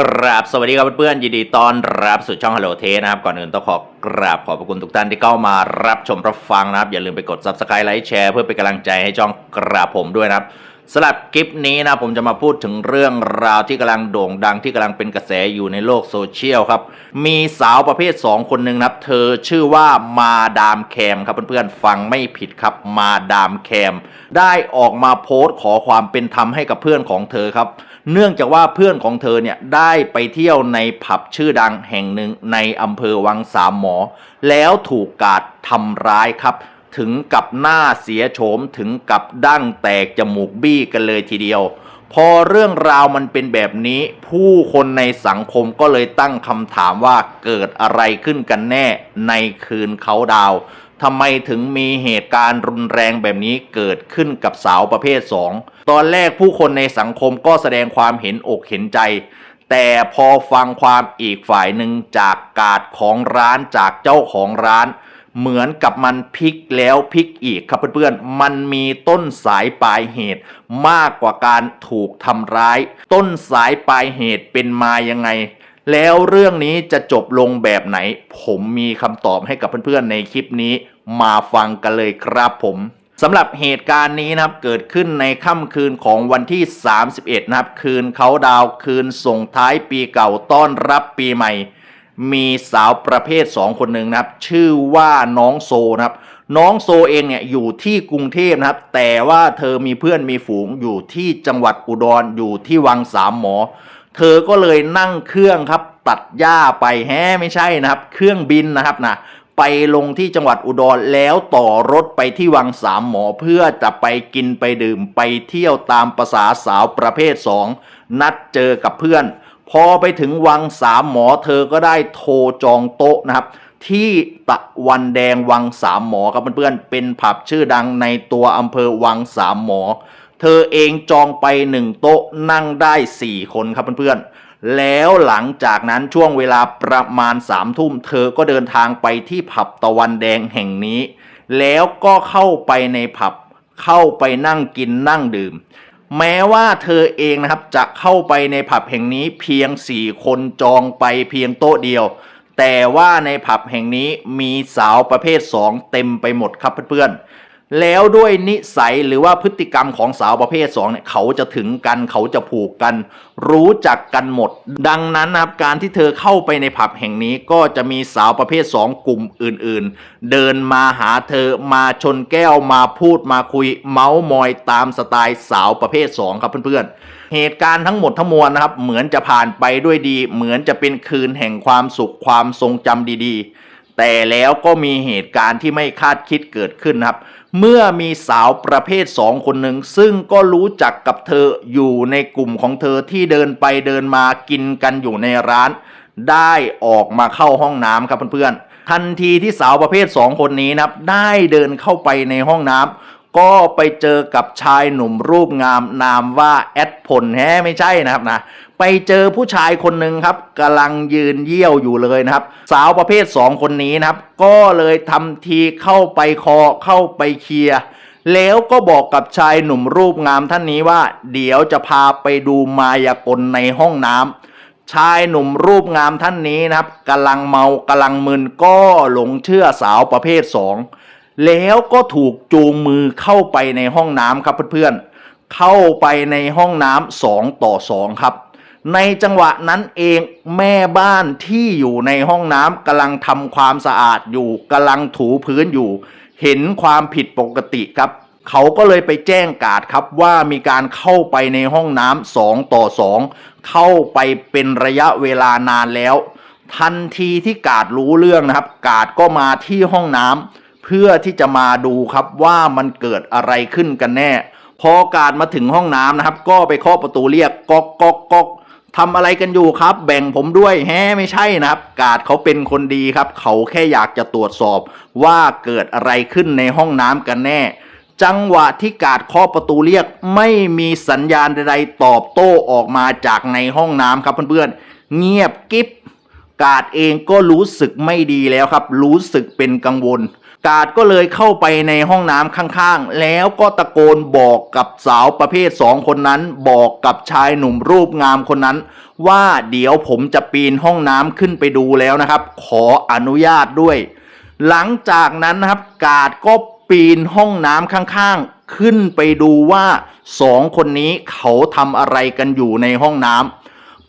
กราบสวัสดีครับเพื่อนๆยินดีต้อนรับสู่ช่อง Hello t a นะครับ ก่อนอื่นต้องขอกราบขอบพระคุณทุกท่านที่เข้ามารับชมรับฟังนะครับ อย่าลืมไปกด Subscribe ไลค์แชร์เพื่อเป็นกำลังใจให้ช่องกราบผมด้วยนะครับสำหรับคลิปนี้นะผมจะมาพูดถึงเรื่องราวที่กำลังโด่งดังที่กำลังเป็นกระแสอยู่ในโลกโซเชียลครับ มีสาวประเภท 2 คนหนึ่งนะครับเธอชื่อว่ามาดามแคมครับเพื่อนๆฟังไม่ผิดครับมาดามแคม ได้ออกมาโพสต์ขอความเป็นธรรมให้กับเพื่อนของเธอครับ เนื่องจากว่าเพื่อนของเธอเนี่ยได้ไปเที่ยวในผับชื่อดังแห่งหนึ่งในอำเภอวังสามหมอ แล้วถูกกาดทำร้ายครับ ถึงกับหน้าเสียโฉมถึงกับดั้งแตกจมูกบี้กันเลยทีเดียว พอเรื่องราวมันเป็นแบบนี้ ผู้คนในสังคมก็เลยตั้งคำถามว่าเกิดอะไรขึ้นกันแน่ในคืนเขาดาว ทำไมถึงมีเหตุการณ์รุนแรงแบบนี้เกิดขึ้นกับสาวประเภท 2 ตอนแรกผู้คนในสังคมก็แสดงความเห็นอกเห็นใจ แต่พอฟังความอีกฝ่ายหนึ่งจากกาดของร้านจากเจ้าของร้าน เหมือนกับมันพลิกแล้วพลิกอีกครับเพื่อนๆ มันมีต้นสายปลายเหตุมากกว่าการถูกทำร้าย ต้นสายปลายเหตุเป็นมายังไงแล้วเรื่องนี้จะจบลงแบบไหน ผมมีคำตอบให้กับเพื่อนๆในคลิปนี้ มาฟังกันเลยครับผมสำหรับเหตุการณ์นี้นะครับเกิดขึ้นในค่ำคืนของวันที่ 31 นะครับ คืนเขาดาวคืนส่งท้ายปีเก่าต้อนรับปีใหม่ มีสาวประเภท 2 คนหนึ่งนะครับ ชื่อว่าน้องโซนะครับ น้องโซเองเนี่ยอยู่ที่กรุงเทพนะครับ แต่ว่าเธอมีเพื่อนมีฝูงอยู่ที่จังหวัดอุดรอยู่ที่วังสามหมอ เธอก็เลยนั่งเครื่องครับตัดหญ้าไปแฮไม่ใช่นะครับ เครื่องบินนะครับนะ ไปลงที่จังหวัดอุดรแล้วต่อรถไปที่วังสามหมอเพื่อจะไปกินไปดื่มไปเที่ยวตามภาษาสาวประเภทสองนัดเจอกับเพื่อน พอไปถึงวังสามหมอเธอก็ได้โทรจองโต๊ะนะครับที่ตะวันแดงวังสามหมอครับเพื่อนๆ เป็นผับชื่อดังในตัวอำเภอวังสามหมอ เธอเองจองไปหนึ่งโต๊ะนั่งได้สี่คนครับเพื่อนๆ แล้วหลังจากนั้นช่วงเวลาประมาณสามทุ่ม เธอก็เดินทางไปที่ผับตะวันแดงแห่งนี้ แล้วก็เข้าไปในผับ เข้าไปนั่งกินนั่งดื่ม แม้ว่าเธอเองนะครับจะเข้าไปในผับแห่งนี้เพียง4คนจองไปเพียงโต๊ะเดียว แต่ว่าในผับแห่งนี้มีสาวประเภท2เต็มไปหมดครับเพื่อนๆ แล้วด้วยนิสัยหรือว่าพฤติกรรมของสาวประเภท2เนี่ยเขาจะถึงกันเขาจะผูกกัน รู้จักกันหมด ดังนั้นนะครับการที่เธอเข้าไปในผับแห่งนี้ก็จะมีสาวประเภท 2 กลุ่มอื่นๆ เดินมาหาเธอมาชนแก้วมาพูดมาคุย เมาส์มอยตามสไตล์สาวประเภท 2 ครับเพื่อนๆ เหตุการณ์ทั้งหมดทั้งมวลนะครับ เหมือนจะผ่านไปด้วยดี เหมือนจะเป็นคืนแห่งความสุขความทรงจำดีๆ แต่แล้วก็มีเหตุการณ์ที่ไม่คาดคิดเกิดขึ้นครับ เมื่อมีสาวประเภทสองคนหนึ่ง ซึ่งก็รู้จักกับเธออยู่ในกลุ่มของเธอที่เดินไปเดินมากินกันอยู่ในร้าน ได้ออกมาเข้าห้องน้ำครับเพื่อนๆทันทีที่สาวประเภทสองคนนี้นะครับ ได้เดินเข้าไปในห้องน้ำ ก็ไปเจอกับชายหนุ่มรูปงามนามว่าแอดพลแฮไม่ใช่นะครับนะไปเจอผู้ชายคนหนึ่งครับกำลังยืนเยี่ยวอยู่เลยนะครับ สาวประเภทสองคนนี้นะครับ ก็เลยทำทีเข้าไปคอเข้าไปเคลียร์แล้วก็บอกกับชายหนุ่มรูปงามท่านนี้ว่า เดี๋ยวจะพาไปดูมายากลในห้องน้ำชายหนุ่มรูปงามท่านนี้นะครับกำลังเมากำลังมึนก็หลงเชื่อสาวประเภทสอง แล้วก็ถูกจูงมือเข้าไปในห้องน้ำครับเพื่อนๆ เข้าไปในห้องน้ำสองต่อสองครับ ในจังหวะนั้นเองแม่บ้านที่อยู่ในห้องน้ำกำลังทำความสะอาดอยู่กำลังถูพื้นอยู่ เห็นความผิดปกติครับ เขาก็เลยไปแจ้งกาดครับว่ามีการเข้าไปในห้องน้ำสองต่อสองเข้าไปเป็นระยะเวลานานแล้ว ทันทีที่กาดรู้เรื่องนะครับ กาดก็มาที่ห้องน้ำ เพื่อที่จะมาดูครับว่ามันเกิดอะไรขึ้นกันแน่ พอกาดมาถึงห้องน้ำนะครับ ก็ไปเคาะประตูเรียกก๊อกก๊อกก๊อกทำอะไรกันอยู่ครับ แบ่งผมด้วยแฮไม่ใช่นะครับ กาดเขาเป็นคนดีครับ เขาแค่อยากจะตรวจสอบว่าเกิดอะไรขึ้นในห้องน้ำกันแน่ จังหวะที่กาดเคาะประตูเรียกไม่มีสัญญาณใดๆตอบโต้ออกมาจากในห้องน้ำครับเพื่อนๆเงียบกิ๊บกาดเองก็รู้สึกไม่ดีแล้วครับ รู้สึกเป็นกังวล กาดก็เลยเข้าไปในห้องน้ำข้างๆ แล้วก็ตะโกนบอกกับสาวประเภทสองคนนั้น บอกกับชายหนุ่มรูปงามคนนั้น ว่าเดี๋ยวผมจะปีนห้องน้ำขึ้นไปดูแล้วนะครับ ขออนุญาตด้วย หลังจากนั้นนะครับ กาดก็ปีนห้องน้ำข้างๆ ขึ้นไปดูว่าสองคนนี้เขาทำอะไรกันอยู่ในห้องน้ำ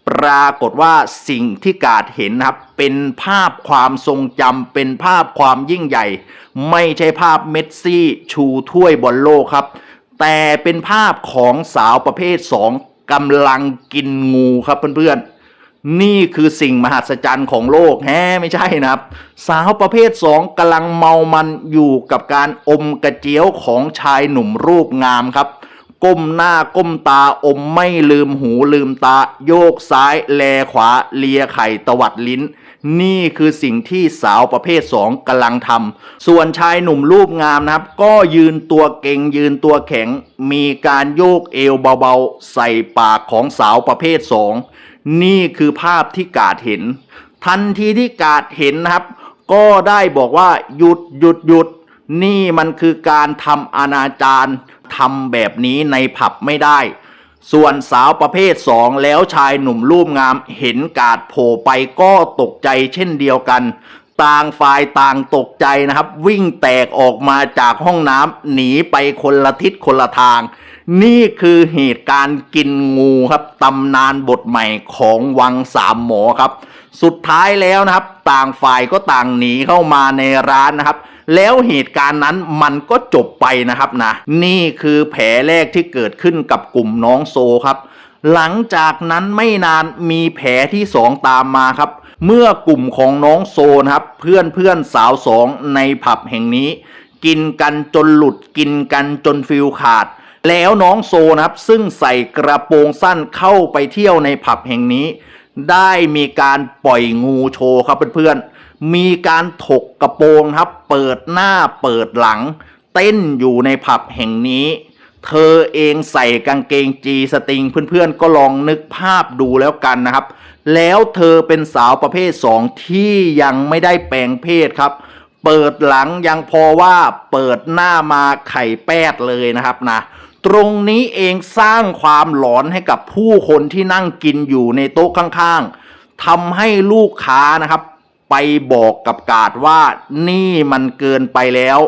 ปรากฏว่าสิ่งที่กาดเห็นนะครับ เป็นภาพความทรงจำเป็นภาพความยิ่งใหญ่ ไม่ใช่ภาพเมสซี่ชูถ้วยบอลโลกครับ แต่เป็นภาพของสาวประเภทสองกำลังกินงูครับเพื่อนๆ นี่คือสิ่งมหัศจรรย์ของโลกแฮไม่ใช่นะครับ สาวประเภทสองกำลังเมามันอยู่กับการอมกระเจียวของชายหนุ่มรูปงามครับ ก้มหน้าก้มตาอมไม่ลืมหูลืมตา โยกซ้ายแลขวาเลียไข่ตวัดลิ้น นี่คือสิ่งที่สาวประเภทสองกำลังทำส่วนชายหนุ่มรูปงามนะครับ ก็ยืนตัวเก่งยืนตัวแข็ง มีการโยกเอวเบาๆ ใส่ปากของสาวประเภทสองนี่คือภาพที่กาดเห็น ทันทีที่กาดเห็นนะครับ ก็ได้บอกว่าหยุดหยุดหยุดนี่มันคือการทำอนาจาร ทำแบบนี้ในผับไม่ได้ ส่วนสาวประเภทสองแล้วชายหนุ่มรูปงามเห็นกาดโผล่ไปก็ตกใจเช่นเดียวกัน ต่างฝ่ายต่างตกใจนะครับ วิ่งแตกออกมาจากห้องน้ำหนีไปคนละทิศคนละทาง นี่คือเหตุการณ์กินงูครับตำนานบทใหม่ของวังสามหมอครับ สุดท้ายแล้วนะครับ ต่างฝ่ายก็ต่างหนีเข้ามาในร้านนะครับ แล้วเหตุการณ์นั้นมันก็จบไปนะครับนะ นี่คือแผลแรกที่เกิดขึ้นกับกลุ่มน้องโซครับ หลังจากนั้นไม่นานมีแผลที่สองตามมาครับ เมื่อกลุ่มของน้องโซนะครับ เพื่อนเพื่อนสาวสองในผับแห่งนี้ กินกันจนหลุดกินกันจนฟิลขาด แล้วน้องโซนะครับ ซึ่งใส่กระโปรงสั้นเข้าไปเที่ยวในผับแห่งนี้ ได้มีการปล่อยงูโชว์ครับเพื่อนๆ มีการถกกระโปรงครับ เปิดหน้าเปิดหลัง เต้นอยู่ในผับแห่งนี้ เธอเองใส่กางเกงจีสติงเพื่อนๆก็ลองนึกภาพดูแล้วกันนะครับ แล้วเธอเป็นสาวประเภทสองที่ยังไม่ได้แปลงเพศครับ เปิดหลังยังพอว่าเปิดหน้ามาไข่แป้ดเลยนะครับนะตรงนี้เองสร้างความหลอนให้กับผู้คนที่นั่งกินอยู่ในโต๊ะข้างๆทำให้ลูกค้านะครับ ไปบอกกับกาดว่านี่มันเกินไปแล้ว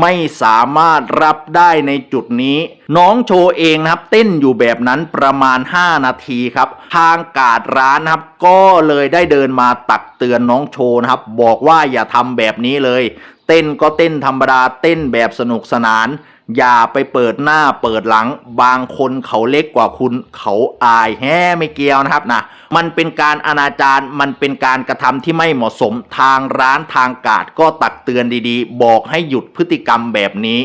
ไม่สามารถรับได้ในจุดนี้ น้องโชว์เองนะครับ เต้นอยู่แบบนั้นประมาณ 5 นาทีครับ ทางกาดร้านนะครับ ก็เลยได้เดินมาตักเตือนน้องโชว์นะครับ บอกว่าอย่าทำแบบนี้เลย เต้นก็เต้นธรรมดาเต้นแบบสนุกสนาน อย่าไปเปิดหน้าเปิดหลัง บางคนเขาเล็กกว่าคุณเขาอายแฮ่ไม่เกี่ยวนะครับนะมันเป็นการอนาจารมันเป็นการกระทำที่ไม่เหมาะสมทางร้านทางกาดก็ตักเตือนดีๆ บอกให้หยุดพฤติกรรมแบบนี้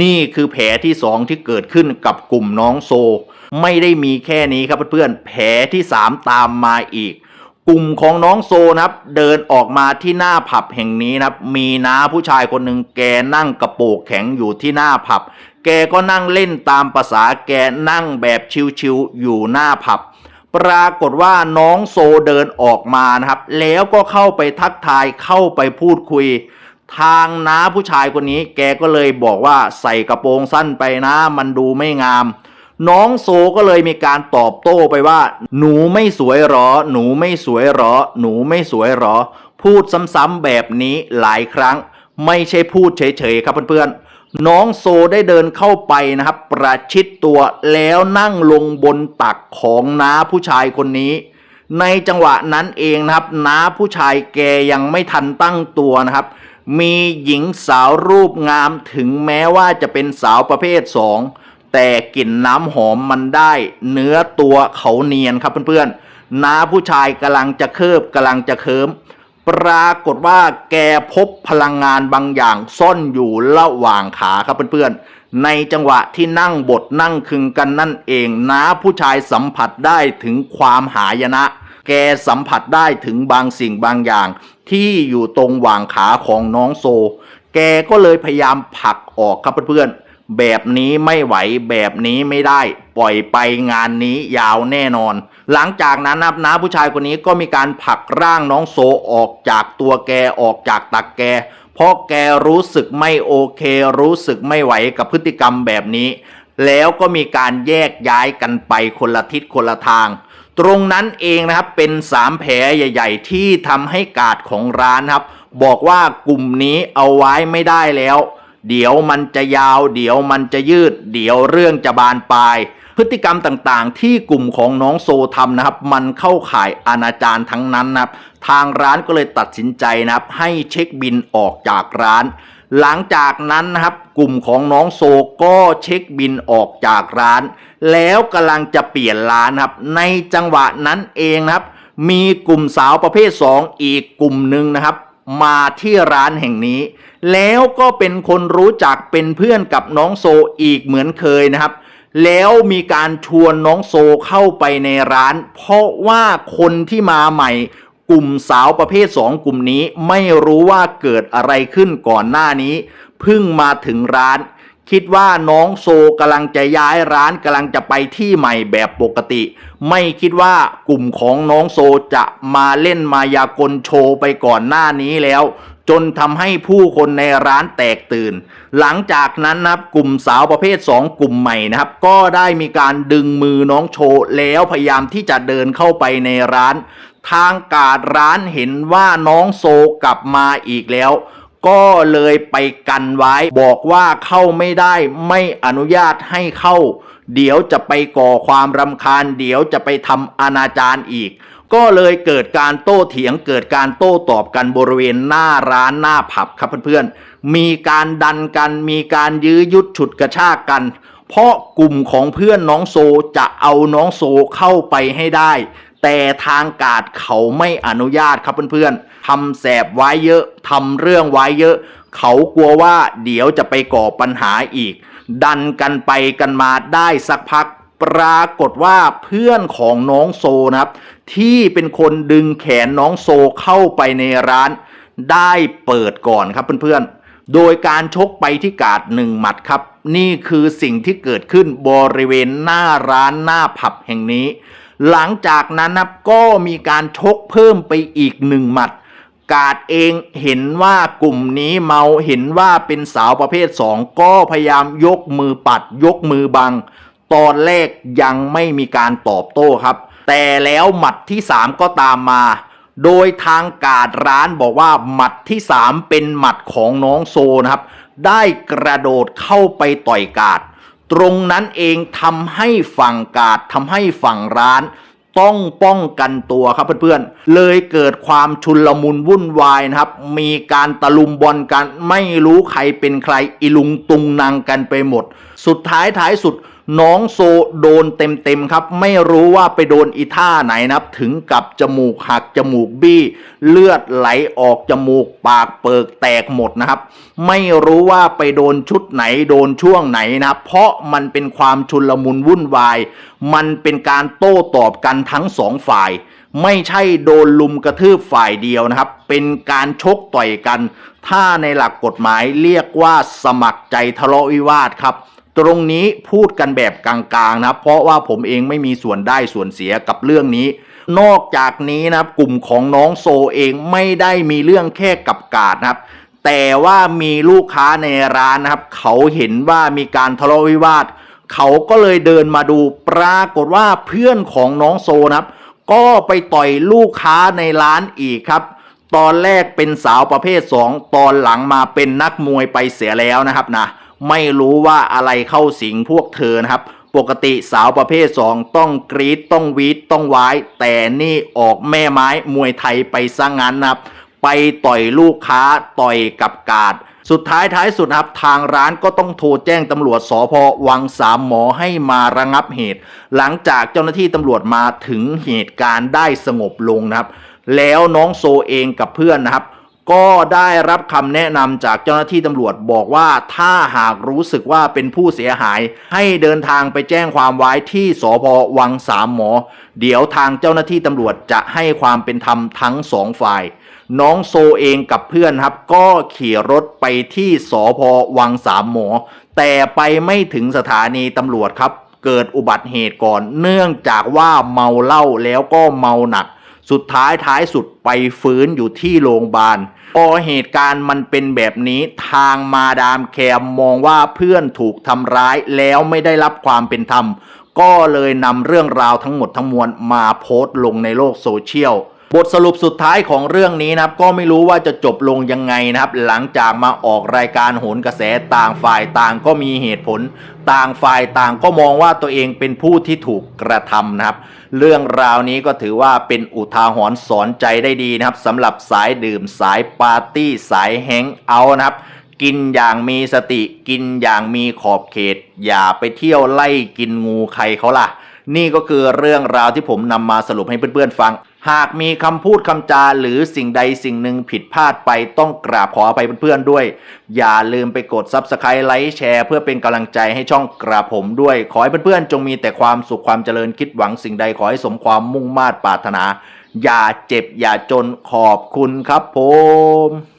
นี่คือแผลที่สองที่เกิดขึ้นกับกลุ่มน้องโซ ไม่ได้มีแค่นี้ครับเพื่อนๆแผลที่สามตามมาอีก กลุ่มของน้องโซนะครับ เดินออกมาที่หน้าผับแห่งนี้นะครับ มีน้าผู้ชายคนหนึ่งแกนั่งกระโปงแข็งอยู่ที่หน้าผับ แกก็นั่งเล่นตามภาษาแกนั่งแบบชิวๆอยู่หน้าผับ ปรากฏว่าน้องโซเดินออกมานะครับ แล้วก็เข้าไปทักทายเข้าไปพูดคุย ทางน้าผู้ชายคนนี้ แกก็เลยบอกว่าใส่กระโปรงสั้นไปนะ มันดูไม่งาม น้องโซก็เลยมีการตอบโต้ไปว่า หนูไม่สวยหรอ หนูไม่สวยหรอ หนูไม่สวยหรอ พูดซ้ำๆแบบนี้หลายครั้ง ไม่ใช่พูดเฉยๆครับเพื่อนๆ น้องโซได้เดินเข้าไปนะครับ ประชิดตัวแล้วนั่งลงบนตักของน้าผู้ชายคนนี้ในจังหวะนั้นเองนะครับน้าผู้ชายแกยังไม่ทันตั้งตัวนะครับ มีหญิงสาวรูปงามถึงแม้ว่าจะเป็นสาวประเภทสอง แต่กลิ่นน้ำหอมมันได้เนื้อตัวเขาเนียนครับเพื่อนๆน้าผู้ชายกำลังจะเคิบกำลังจะเคิมปรากฏว่าแกพบพลังงานบางอย่างซ่อนอยู่ระหว่างขาครับเพื่อนๆ ในจังหวะที่นั่งบทนั่งคึงกันนั่นเองน้าผู้ชายสัมผัสได้ถึงความหายนะ แกสัมผัสได้ถึงบางสิ่งบางอย่าง ที่อยู่ตรงหว่างขาของน้องโซ แกก็เลยพยายามผลักออกครับเพื่อนๆ แบบนี้ไม่ไหวแบบนี้ไม่ได้ ปล่อยไปงานนี้ยาวแน่นอน หลังจากนั้นนะครับน้าผู้ชายคนนี้ก็มีการผลักร่างน้องโซออกจากตัวแกออกจากตักแกเพราะแกรู้สึกไม่โอเค รู้สึกไม่ไหวกับพฤติกรรมแบบนี้ แล้วก็มีการแยกย้ายกันไปคนละทิศคนละทาง ตรงนั้นเองนะครับเป็นสามแผลใหญ่ ๆ ที่ทำให้กาดของร้านครับ บอกว่ากลุ่มนี้เอาไว้ไม่ได้แล้ว เดี๋ยวมันจะยาว เดี๋ยวมันจะยืด เดี๋ยวเรื่องจะบานปลาย พฤติกรรมต่างๆ ที่กลุ่มของน้องโซทำนะครับ มันเข้าข่ายอนาจารทั้งนั้นนะครับ ทางร้านก็เลยตัดสินใจนะครับ ให้เช็คบินออกจากร้าน หลังจากนั้นนะครับกลุ่มของน้องโซก็เช็คบินออกจากร้าน แล้วกำลังจะเปลี่ยนร้านนะครับ ในจังหวะนั้นเองนะครับ มีกลุ่มสาวประเภท 2 อีกกลุ่มหนึ่งนะครับ มาที่ร้านแห่งนี้ แล้วก็เป็นคนรู้จักเป็นเพื่อนกับน้องโซอีกเหมือนเคยนะครับ แล้วมีการชวนน้องโซเข้าไปในร้าน เพราะว่าคนที่มาใหม่กลุ่มสาวประเภท 2 กลุ่มนี้ไม่รู้ว่าเกิดอะไรขึ้นก่อนหน้านี้ เพิ่งมาถึงร้าน คิดว่าน้องโซกำลังจะย้ายร้านกำลังจะไปที่ใหม่แบบปกติ ไม่คิดว่ากลุ่มของน้องโซจะมาเล่นมายากลโชว์ไปก่อนหน้านี้แล้ว จนทำให้ผู้คนในร้านแตกตื่น หลังจากนั้นนะครับกลุ่มสาวประเภท 2 กลุ่มใหม่นะครับ ก็ได้มีการดึงมือน้องโชว์แล้วพยายามที่จะเดินเข้าไปในร้าน ทางการร้านเห็นว่าน้องโซกลับมาอีกแล้ว ก็เลยไปกันไว้ บอกว่าเข้าไม่ได้ไม่อนุญาตให้เข้า เดี๋ยวจะไปก่อความรำคาญ เดี๋ยวจะไปทำอนาจารอีก ก็เลยเกิดการโต้เถียงเกิดการโต้ตอบกันบริเวณหน้าร้านหน้าผับครับเพื่อนๆ มีการดันกัน มีการยื้อยุดฉุดกระชากกัน เพราะกลุ่มของเพื่อนน้องโซจะเอาน้องโซเข้าไปให้ได้ แต่ทางการเขาไม่อนุญาตครับเพื่อนๆทำแสบไว้เยอะทำเรื่องไว้เยอะ เขากลัวว่าเดี๋ยวจะไปก่อปัญหาอีก ดันกันไปกันมาได้สักพักปรากฏว่าเพื่อนของน้องโซนะครับ ที่เป็นคนดึงแขนน้องโซเข้าไปในร้าน ได้เปิดก่อนครับเพื่อนๆ โดยการชกไปที่กาดหนึ่งหมัดครับ นี่คือสิ่งที่เกิดขึ้นบริเวณหน้าร้านหน้าผับแห่งนี้ หลังจากนั้นนะก็มีการชกเพิ่มไปอีกหนึ่งหมัด กาดเองเห็นว่ากลุ่มนี้เมาเห็นว่าเป็นสาวประเภท2ก็พยายามยกมือปัดยกมือบัง ตอนแรกยังไม่มีการตอบโต้ครับ แต่แล้วหมัดที่ 3 ก็ตามมา โดยทางกาดร้านบอกว่าหมัดที่ 3 เป็นหมัดของน้องโซนะครับ ได้กระโดดเข้าไปต่อยกาด ตรงนั้นเองทำให้ฝั่งกาดทำให้ฝั่งร้านต้องป้องกันตัวครับเพื่อนๆ เลยเกิดความชุลมุนวุ่นวายนะครับ มีการตะลุมบอลกันไม่รู้ใครเป็นใครอิลุงตุงนางกันไปหมด สุดท้ายท้ายสุด น้องโซโดนเต็มๆครับ ไม่รู้ว่าไปโดนอีท่าไหนนะครับ ถึงกับจมูกหักจมูกบี้ เลือดไหลออกจมูกปากเปิกแตกหมดนะครับ ไม่รู้ว่าไปโดนชุดไหนโดนช่วงไหนนะครับ เพราะมันเป็นความชุลมุนวุ่นวาย มันเป็นการโต้ตอบกันทั้งสองฝ่ายไม่ใช่โดนลุมกระทืบฝ่ายเดียวนะครับ เป็นการชกต่อยกัน ถ้าในหลักกฎหมายเรียกว่าสมัครใจทะเลาะวิวาทครับ ตรงนี้พูดกันแบบกลางๆนะครับเพราะว่าผมเองไม่มีส่วนได้ส่วนเสียกับเรื่องนี้ นอกจากนี้นะครับกลุ่มของน้องโซเองไม่ได้มีเรื่องแค่กับกาดนะครับ แต่ว่ามีลูกค้าในร้านนะครับ เขาเห็นว่ามีการทะเลาะวิวาท เขาก็เลยเดินมาดูปรากฏว่าเพื่อนของน้องโซนะครับ ก็ไปต่อยลูกค้าในร้านอีกครับตอนแรกเป็นสาวประเภท 2 ตอนหลังมาเป็นนักมวยไปเสียแล้วนะครับนะ ไม่รู้ว่าอะไรเข้าสิงพวกเธอนะครับ ปกติสาวประเภท 2 ต้องกรีดต้องวีดต้องวายแต่นี่ออกแม่ไม้มวยไทยไปซะงั้นนะครับ ไปต่อยลูกค้าต่อยกับกาดสุดท้ายท้ายสุดนะครับทางร้านก็ต้องโทรแจ้งตำรวจสพวังสามหมอให้มาระงับเหตุ หลังจากเจ้าหน้าที่ตำรวจมาถึงเหตุการณ์ได้สงบลงนะครับ แล้วน้องโซเองกับเพื่อนนะครับ ก็ได้รับคำแนะนำจากเจ้าหน้าที่ตำรวจบอกว่าถ้าหากรู้สึกว่าเป็นผู้เสียหาย ให้เดินทางไปแจ้งความไว้ที่สพวังสามหมอ เดี๋ยวทางเจ้าหน้าที่ตำรวจจะให้ความเป็นธรรมทั้งสองฝ่าย น้องโซเองกับเพื่อนครับ ก็ขี่รถไปที่สพวังสามหมอ แต่ไปไม่ถึงสถานีตำรวจครับ เกิดอุบัติเหตุก่อน เนื่องจากว่าเมาเหล้าแล้วก็เมาหนัก สุดท้ายท้ายสุดไปฟื้นอยู่ที่โรงพยาบาลพอเหตุการณ์มันเป็นแบบนี้ทางมาดามแคมมองว่าเพื่อนถูกทำร้ายแล้วไม่ได้รับความเป็นธรรม ก็เลยนำเรื่องราวทั้งหมดทั้งมวลมาโพสต์ลงในโลกโซเชียล บทสรุปสุดท้ายของเรื่องนี้นะครับก็ไม่รู้ว่าจะจบลงยังไงนะครับ หลังจากมาออกรายการโหนกระแสต่างฝ่ายต่างก็มีเหตุผล ต่างฝ่ายต่างก็มองว่าตัวเองเป็นผู้ที่ถูกกระทำนะครับ เรื่องราวนี้ก็ถือว่าเป็นอุทาหรณ์สอนใจได้ดีนะครับสำหรับสายดื่มสายปาร์ตี้สายแฮงเอาท์นะครับกินอย่างมีสติกินอย่างมีขอบเขต อย่าไปเที่ยวไล่กินงูใครเขาล่ะ นี่ก็คือเรื่องราวที่ผมนำมาสรุปให้เพื่อนๆฟัง หากมีคำพูดคำจาหรือสิ่งใดสิ่งหนึ่งผิดพลาดไปต้องกราบขออภัยเพื่อนๆด้วย อย่าลืมไปกด Subscribe ไลค์แชร์เพื่อเป็นกำลังใจให้ช่องกราบผมด้วย ขอให้เพื่อนๆจงมีแต่ความสุขความเจริญคิดหวังสิ่งใดขอให้สมความมุ่งมา่ปรารถนา อย่าเจ็บอย่าจนขอบคุณครับผม